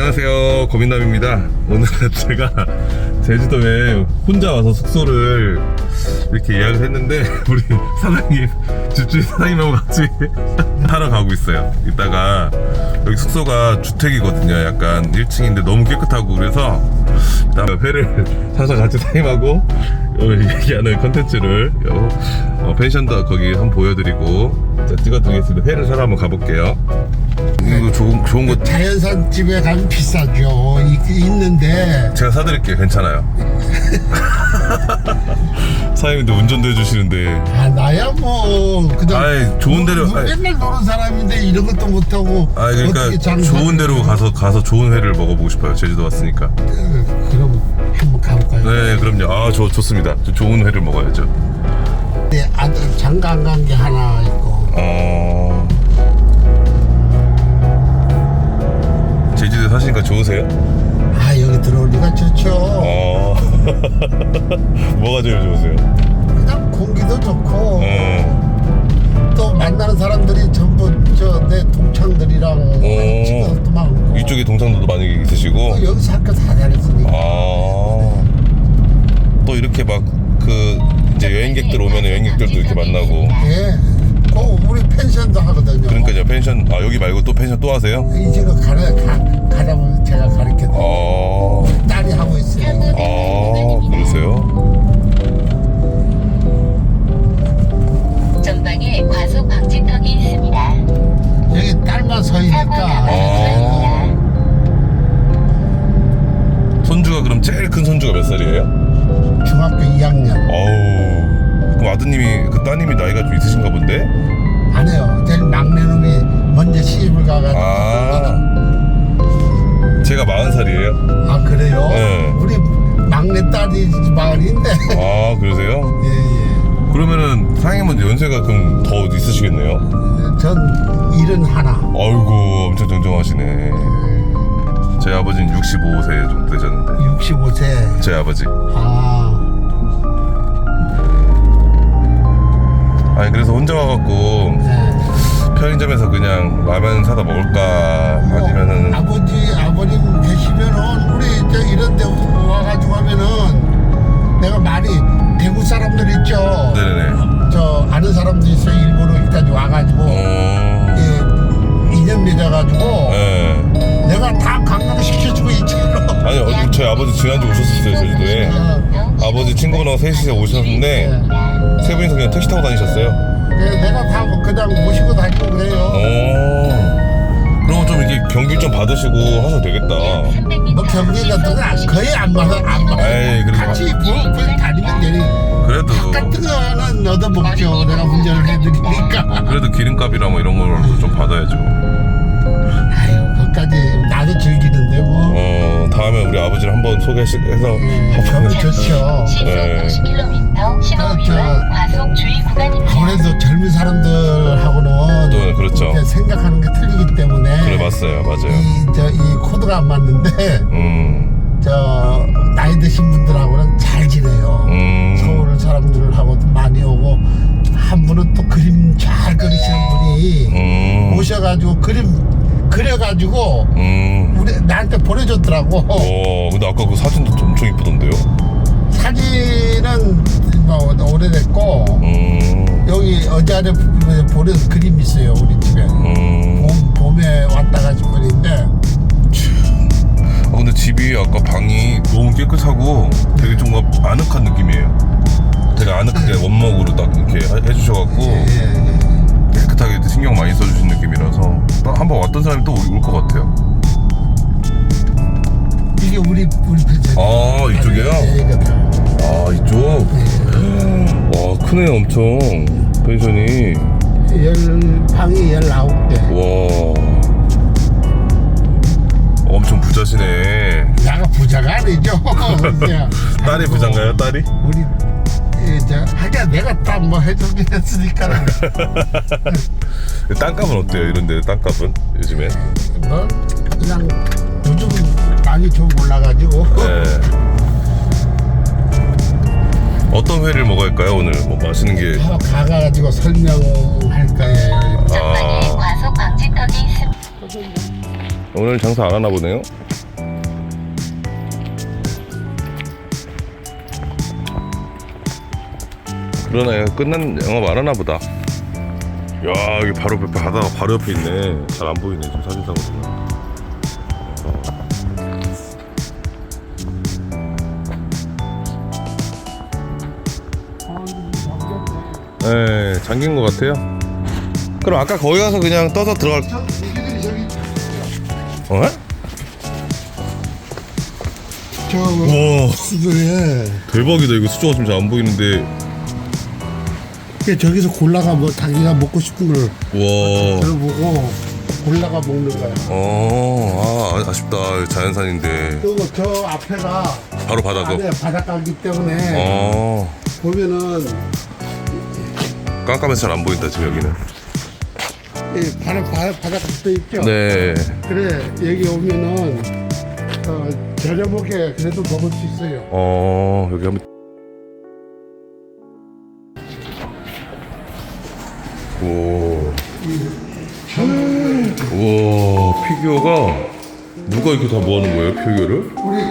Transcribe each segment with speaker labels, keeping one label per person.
Speaker 1: 안녕하세요. 고민남입니다. 오늘은 제가 제주도에 혼자 와서 숙소를 이렇게 예약을 했는데 우리 사장님 집주인 사장님하고 같이 하러 가고 있어요. 이따가 여기 숙소가 주택이거든요. 약간 1층인데 너무 깨끗하고 그래서 일단 회를 사서 같이 사장님하고 얘기하는 컨텐츠를 요, 어, 펜션도 거기 한번 보여드리고 자, 찍어드리겠습니다. 회를 사러 한번 가볼게요 이거 좋은, 좋은 거
Speaker 2: 자연산 집에 가면 비싸죠. 이- 있는데
Speaker 1: 제가 사드릴게요. 괜찮아요. 사장님도 운전도 해주시는데.
Speaker 2: 아 나야 뭐 그냥
Speaker 1: 아이, 좋은 데로-
Speaker 2: 뭐,
Speaker 1: 아이.
Speaker 2: 맨날 노는 사람인데 이런 것도 못하고
Speaker 1: 아
Speaker 2: 어떻게
Speaker 1: 그러니까
Speaker 2: 장사를
Speaker 1: 좋은 데로? 가서 가서 좋은 회를 먹어보고 싶어요. 제주도 왔으니까.
Speaker 2: 어, 그럼 한번 가볼까요?
Speaker 1: 네, 그럼요. 아, 저 좋습니다. 저 좋은 회를 먹어야죠.
Speaker 2: 네, 아들 장가 안 간 게 하나 있고
Speaker 1: 어. 뭐가 제일 좋으세요?
Speaker 2: 그냥 공기도 좋고
Speaker 1: 어.
Speaker 2: 또 만나는 사람들이 전부 저 내 동창들이랑 친구들도 많고
Speaker 1: 어. 이쪽에 동창들도 많이 있으시고.
Speaker 2: 또 여기서 학교 다 다녔으니까
Speaker 1: 아. 또 이렇게 막 그 이제 여행객들 오면 여행객들도 이렇게 만나고.
Speaker 2: 예. 그 우리 펜션도 하거든요.
Speaker 1: 그러니까 이제 펜션 아 여기 말고 또 펜션 또 하세요?
Speaker 2: 이제 그 가라 가, 가다 보면 제가 가르쳐 도
Speaker 1: 아.
Speaker 2: 딸이 하고 있어요.
Speaker 1: 아 나이가 좀 있으신가 본데?
Speaker 2: 안 해요. 제일 막내 놈이 먼저 시집을 가가지고
Speaker 1: 아. 제가 40살이에요.
Speaker 2: 아 그래요?
Speaker 1: 네.
Speaker 2: 우리 막내 딸이 마을인데
Speaker 1: 아 그러세요?
Speaker 2: 예예.
Speaker 1: 그러면은 사장님은 연세가 그럼 더 있으시겠네요?
Speaker 2: 전 일은 하나.
Speaker 1: 아이고 엄청 정정하시네. 제 아버지는 65세 정도 되셨는데
Speaker 2: 65세.
Speaker 1: 제 아버지.
Speaker 2: 아
Speaker 1: 아니 그래서 혼자 와갖고
Speaker 2: 네.
Speaker 1: 편의점에서 그냥 라면 사다 먹을까 아니면은
Speaker 2: 뭐, 아버지 아버님 계시면은 우리 저 이런 데 와가지고 하면은 내가 말이 대구 사람들 있죠.
Speaker 1: 네네네.
Speaker 2: 저 아는 사람도 있어요. 일부러 여기까지 와가지고
Speaker 1: 어.
Speaker 2: 예, 인연 맺어가지고
Speaker 1: 네.
Speaker 2: 내가 다 강강시켜주고 있잖아.
Speaker 1: 아니 어, 저희 아버지 지난주 오셨었어요 제주도에. 아버지 친구분하고 셋이서 오셨는데 세 분이서 그냥 택시 타고 다니셨어요.
Speaker 2: 예, 내가 다 그냥 모시고 다니고 그래요.
Speaker 1: 어. 그러면 좀 이렇게 경비 좀 받으시고 하셔도 되겠다.
Speaker 2: 뭐 경기 같은 건 안- 거의 안 받아 안 받아.
Speaker 1: 에이, 그래도
Speaker 2: 같이 뭐 그냥 다니면 되니.
Speaker 1: 그래도
Speaker 2: 같은 거는 얻어 먹죠. 내가 운전을 해드리니까.
Speaker 1: 그래도 기름값이랑 뭐 이런 걸로 좀 받아야죠. 다음에 우리 아버지를 한번 소개해서
Speaker 2: 예, 저거 좋죠.
Speaker 3: 시속
Speaker 1: 네.
Speaker 3: 90km 신호
Speaker 2: 저-
Speaker 3: 위반 과속 주의 구간입니다.
Speaker 2: 아무래도 젊은 사람들하고는
Speaker 1: 또 그렇죠.
Speaker 2: 이렇게 생각하는 게 틀리기 때문에
Speaker 1: 그래 맞어요 맞아요.
Speaker 2: 이 저 이 코드가 안 맞는데
Speaker 1: 음.
Speaker 2: 저 나이 드신 분들하고는 잘 지내요.
Speaker 1: 음.
Speaker 2: 서울 사람들하고도 많이 오고 한 분은 또 그림 잘 그리시는 분이
Speaker 1: 음.
Speaker 2: 오셔가지고 그림 그려가지고
Speaker 1: 음.
Speaker 2: 우리 나한테 보내줬더라고.
Speaker 1: 어 근데 아까 그 사진도 엄청 이쁘던데요.
Speaker 2: 사진은 뭐 오래됐고
Speaker 1: 음.
Speaker 2: 여기 어제 안에 보낸 그림 있어요 우리 집에.
Speaker 1: 음.
Speaker 2: 봄, 봄에 왔다 가신 분인데
Speaker 1: 아, 근데 집이 아까 방이 너무 깨끗하고 되게 좀 아늑한 느낌이에요. 되게 아늑하게 원목으로 딱 이렇게 해- 한번 왔던 사람이 또 올 것 같아요.
Speaker 2: 이게 우리 우리 펜션.
Speaker 1: 아 이쪽이요?
Speaker 2: 예, 이거 다.
Speaker 1: 아 이쪽? 와 크네 엄청 펜션이
Speaker 2: 열 방이 열아홉 개.
Speaker 1: 와 엄청 부자시네
Speaker 2: 나가 부자가 아니죠.
Speaker 1: 딸이 부자인가요 딸이?
Speaker 2: 우리 예, 저 하기야 내가 다 뭐 해주긴 했으니까
Speaker 1: 땅값은 어때요 이런데 땅값은 요즘에?
Speaker 2: 뭐 그냥 요즘 많이 좀 올라가지고
Speaker 1: 네. 어떤 회를 먹을까요 오늘 뭐 맛있는
Speaker 2: 게다 가가지고 설명할.
Speaker 3: 전방에
Speaker 1: 아.
Speaker 3: 과속 방지턱이 있습니다.
Speaker 1: 오늘 장사 안 하나 보네요 그러나 끝난 영화 말하나 보다. 야 여기 바로 옆에 바다가 바로 옆에 있네. 잘 안 보이네 지금 사진상으로는. 네 잠긴 것 같아요. 그럼 아까 거기 가서 그냥 떠서 들어갈. 어?
Speaker 2: 저
Speaker 1: 와
Speaker 2: 수도에
Speaker 1: 대박이다 이거 수조가 좀 잘 안 보이는데
Speaker 2: 저기서 골라가 뭐 자기가 먹고 싶은 걸
Speaker 1: 와.
Speaker 2: 들어보고 골라가 먹는 거야.
Speaker 1: 어, 아, 아쉽다. 자연산인데.
Speaker 2: 그리고 저 앞에가
Speaker 1: 바로 바다고.
Speaker 2: 안에 바닷가기 때문에
Speaker 1: 어,
Speaker 2: 보면은
Speaker 1: 깜깜해서 잘 안 보인다, 지금 여기는.
Speaker 2: 이 바다 바- 바닷가 또 있죠.
Speaker 1: 네.
Speaker 2: 그래 여기 오면은 어, 저렴하게 그래도 먹을 수 있어요.
Speaker 1: 어, 여기 한번. 오. 우와, 피규어가 누가 이렇게 다 모아놓은 거예요, 피규어를?
Speaker 2: 우리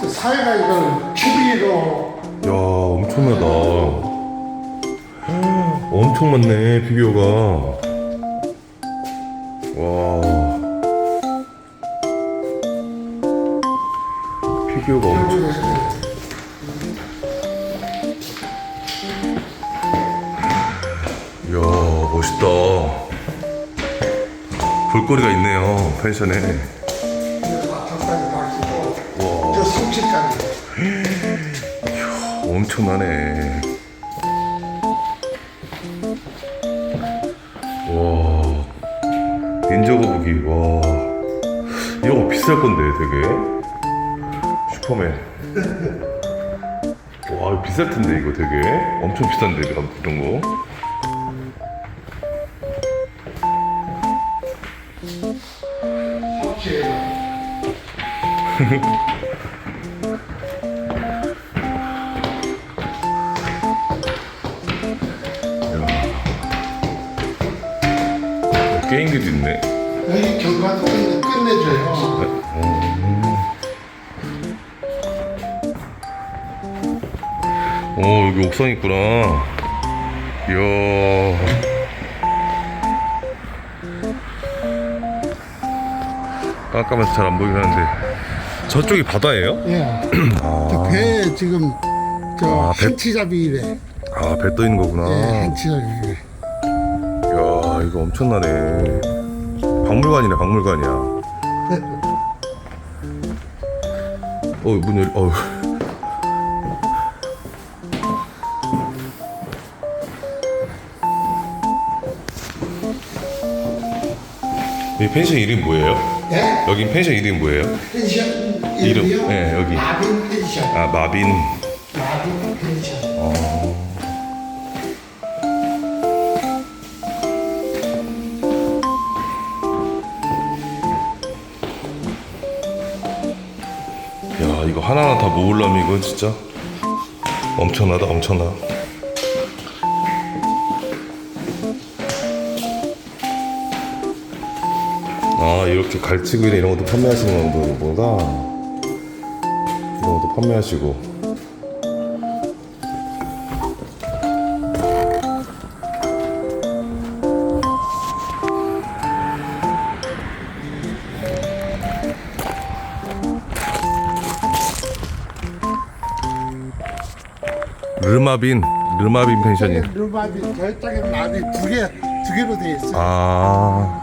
Speaker 2: 저 사회가 이걸 추리로
Speaker 1: 야, 엄청나다. 엄청 많네, 피규어가. 와. 피규어가 엄청. 멋있다. 볼거리가 있네요, 펜션에.
Speaker 2: 성실까지
Speaker 1: 엄청나네. 와, 닌자 거북이, 와. 이거 비쌀 건데, 되게. 슈퍼맨. 와, 비쌀 텐데, 이거 되게. 엄청 비싼데, 이런 거. 어, 게임기도 있네.
Speaker 2: 여기 경관도 끝내- 끝내줘요.
Speaker 1: 오, 여기 옥상 있구나. 이야. 깜깜해서 잘 안 보이긴 하는데. 저쪽이 바다예요?
Speaker 2: 예. 저 배 지금 저
Speaker 1: 아, 배-
Speaker 2: 한치잡이래.
Speaker 1: 아, 배 떠 있는 거구나.
Speaker 2: 예, 한치잡이래.
Speaker 1: 이야, 이거 엄청나네. 박물관이네, 박물관이야. 어, 문 열리, 어우. 이 펜션 이름이 뭐예요?
Speaker 2: 예?
Speaker 1: 여긴 펜션 이름이 뭐예요?
Speaker 2: 펜션
Speaker 1: 이름,
Speaker 2: 이름이요?
Speaker 1: 네, 여기.
Speaker 2: 마빈 펜션.
Speaker 1: 아, 마빈.
Speaker 2: 마빈 펜션.
Speaker 1: 야, 이거 하나하나 다 모으려면 이건 진짜 엄청나다, 엄청나. 아, 이렇게 갈치구이나 이런 것도 판매하시는 거구나. 이런 것도 판매하시고. 르마빈, 르마빈 펜션이.
Speaker 2: 루마빈 저쪽에 마빈 두 개, 두 개로 돼 있어요.
Speaker 1: 아,